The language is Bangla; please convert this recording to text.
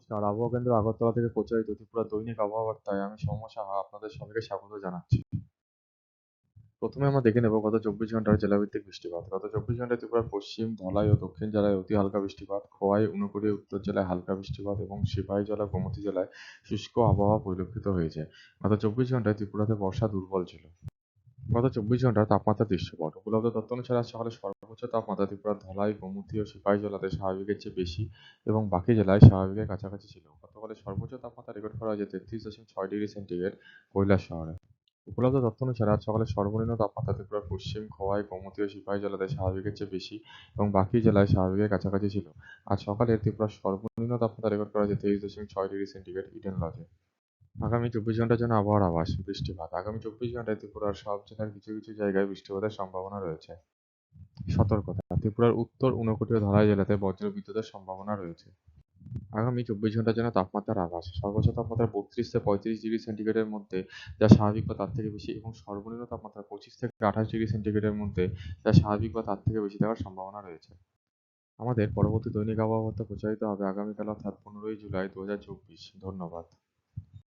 নমস্কার আবহাওয়া কেন্দ্র আগরতলা থেকে প্রচারিত ত্রিপুরা দৈনিক আবহাওয়া বার্তায় আমি সৌম্য সাহা আপনাদের সবাইকে স্বাগত জানাচ্ছি। প্রথমে আমরা দেখে নেব গত চব্বিশ ঘণ্টার জেলাভিত্তিক বৃষ্টিপাত। গত চব্বিশ ঘন্টায় ত্রিপুরার পশ্চিম ধলাই ও দক্ষিণ জেলায় অতি হালকা বৃষ্টিপাত, খোয়াই ঊনকোটি উত্তর জেলায় হালকা বৃষ্টিপাত এবং সিপাহী জেলা গোমতী জেলায় শুষ্ক আবহাওয়া পরিলক্ষিত হয়েছে। গত চব্বিশ ঘন্টায় ত্রিপুরাতে বর্ষা দুর্বল ছিল। গত চব্বিশ ঘণ্টার তাপমাত্রা দৃশ্যপট। উপলব্ধ তথ্য অনুসারে সকালে সর্বোচ্চ তাপমাত্রা ত্রিপুরার ধলাই, গোমতী ও সিপাহী জেলাতে স্বাভাবিকের চেয়ে বেশি এবং বাকি জেলায় স্বাভাবিকের কাছাকাছি ছিল। গতকালের সর্বোচ্চ তাপমাত্রা রেকর্ড করা হয়েছে তেত্রিশ দশমিক ছয় ডিগ্রি সেন্টিগ্রেড কৈলাস শহরে। উপলব্ধ তথ্য অনুসারে আজ সকালে সর্বনিম্ন তাপমাত্রা ত্রিপুরার পশ্চিম, খোয়াই, গোমতী ও সিপাহী জেলাতে স্বাভাবিকের চেয়ে বেশি এবং বাকি জেলায় স্বাভাবিকের কাছাকাছি ছিল। আজ সকালে ত্রিপুরার সর্বনিম্ন তাপমাত্রা রেকর্ড করা হয়েছে তেইশ দশমিক ছয় ডিগ্রি সেন্টিগ্রেড ইডেন লজে। আগামী চব্বিশ ঘণ্টার জন্য আবহাওয়ার আভাস, বৃষ্টিপাত। আগামী চব্বিশ ঘন্টায় ত্রিপুরার সব জেলার কিছু কিছু জায়গায় বৃষ্টিপাতের সম্ভাবনা রয়েছে। সতর্কতা, ত্রিপুরার উত্তর ঊনকোটি ও ধলাই জেলাতে বজ্র বিদ্যুতের সম্ভাবনা রয়েছে। আগামী চব্বিশ ঘণ্টার জন্য তাপমাত্রার আভাস, সর্বোচ্চ তাপমাত্রা বত্রিশ থেকে পঁয়ত্রিশ ডিগ্রি সেন্টিগ্রেডের মধ্যে, যা স্বাভাবিক বা তার থেকে বেশি এবং সর্বনিম্ন তাপমাত্রা পঁচিশ থেকে আঠাশ ডিগ্রি সেন্টিগ্রেডের মধ্যে, যা স্বাভাবিক বা তার থেকে বেশি থাকার সম্ভাবনা রয়েছে। আমাদের পরবর্তী দৈনিক আবহাওয়া বার্তা প্রচারিত হবে আগামীকাল অর্থাৎ পনেরোই জুলাই দু হাজার চব্বিশ। ধন্যবাদ।